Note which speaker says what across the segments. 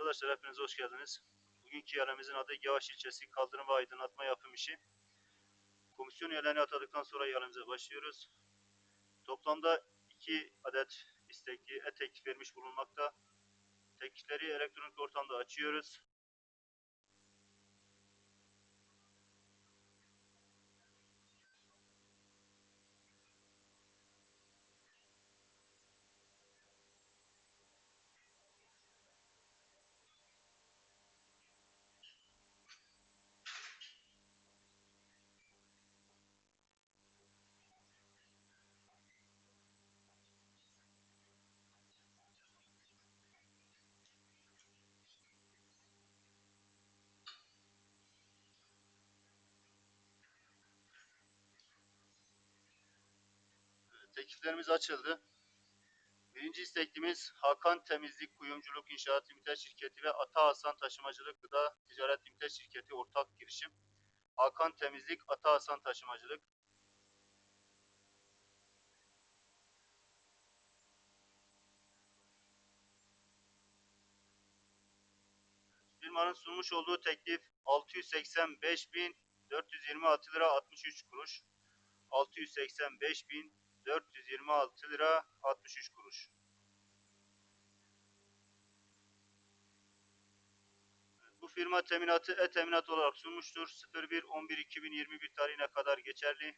Speaker 1: Arkadaşlar hepiniz hoş geldiniz. Bugünkü yeremizin adı Yavaş ilçesi kaldırım ve aydınlatma yapım işi. Komisyon üyelerini atadıktan sonra yerimize başlıyoruz. Toplamda iki adet istekli et teklif vermiş bulunmakta. Teklifleri elektronik ortamda açıyoruz. Tekliflerimiz açıldı. Birinci isteklimiz Hakan Temizlik Kuyumculuk İnşaat Limited Şirketi ve Ata Hasan Taşımacılık Gıda Ticaret Limited Şirketi ortak girişim. Hakan Temizlik, Ata Hasan Taşımacılık. Firmanın sunmuş olduğu teklif 685.426 lira 63 kuruş. 685.426 lira 63 kuruş. Bu firma teminatı e-teminat olarak sunmuştur. 01.11.2021 tarihine kadar geçerli.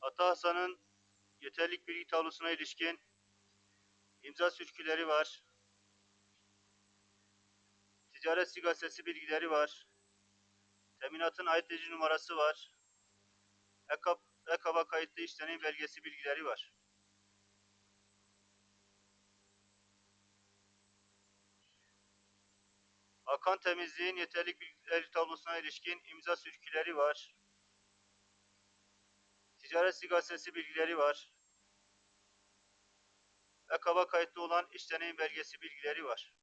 Speaker 1: Ata Hasan'ın yeterlik bilgi tablosuna ilişkin imza sürküleri var. Ticaret sigortası bilgileri var. Teminatın ait numarası var. EKAB, EKAB'a kayıtlı işlenin belgesi bilgileri var. Hakan Temizliğin yeterlik bilgileri tablosuna ilişkin imza sürküleri var. Ticaret sigortası bilgileri var. EKAB'a kayıtlı olan iş deneyim belgesi bilgileri var.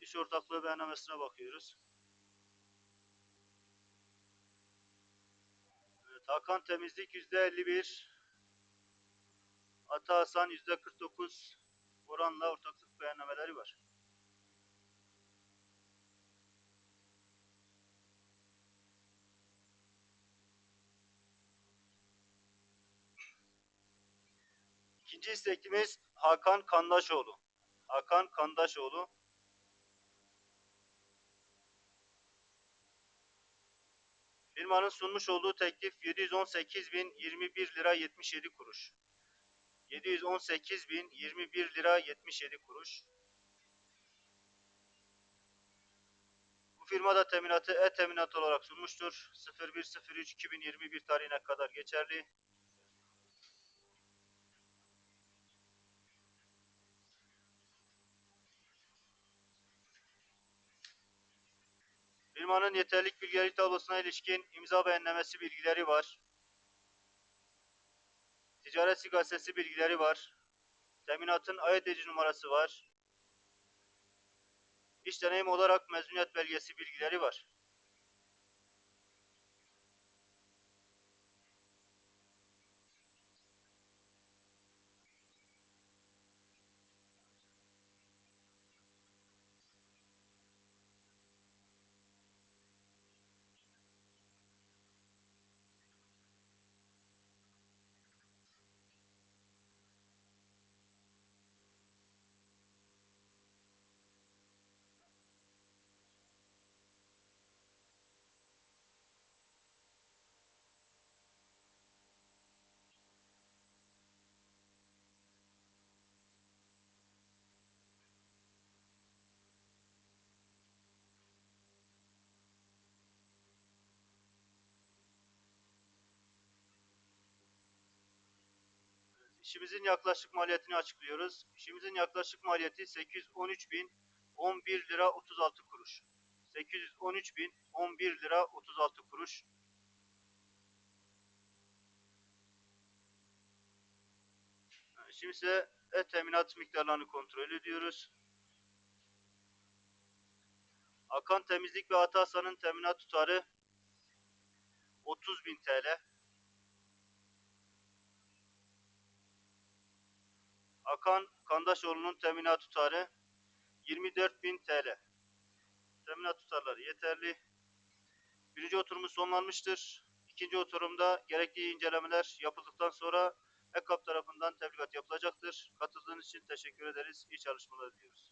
Speaker 1: İş ortaklığı beyannamesine bakıyoruz. Evet, Hakan Temizlik yüzde 51. Ata Hasan yüzde 49 oranla ortaklık beyannameleri var. İkinci isteklimiz Hakan Kandaşoğlu. Hakan Kandaşoğlu. Firmanın sunmuş olduğu teklif 718.021 lira 77 kuruş. 718.021 lira 77 kuruş. Bu firma da teminatı e-teminat olarak sunmuştur. 01.03.2021 tarihine kadar geçerli. Firmanın yeterlik bilgileri tablosuna ilişkin imza beyanlamesi bilgileri var. Ticaret sigortası bilgileri var. Teminatın ayet edici numarası var. İş deneyim olarak mezuniyet belgesi bilgileri var. İşimizin yaklaşık maliyetini açıklıyoruz. İşimizin yaklaşık maliyeti 813 bin 11 lira 36 kuruş. 813 bin 11 lira 36 kuruş. Şimdi ise et teminat miktarlarını kontrol ediyoruz. Akan Temizlik ve Atasa'nın teminat tutarı 30.000 TL. Akan Kandaşoğlu'nun teminat tutarı 24.000 TL. Teminat tutarları yeterli. Birinci oturumumuz sonlanmıştır. İkinci oturumda gerekli incelemeler yapıldıktan sonra EKAP tarafından tebligat yapılacaktır. Katıldığınız için teşekkür ederiz. İyi çalışmalar diliyoruz.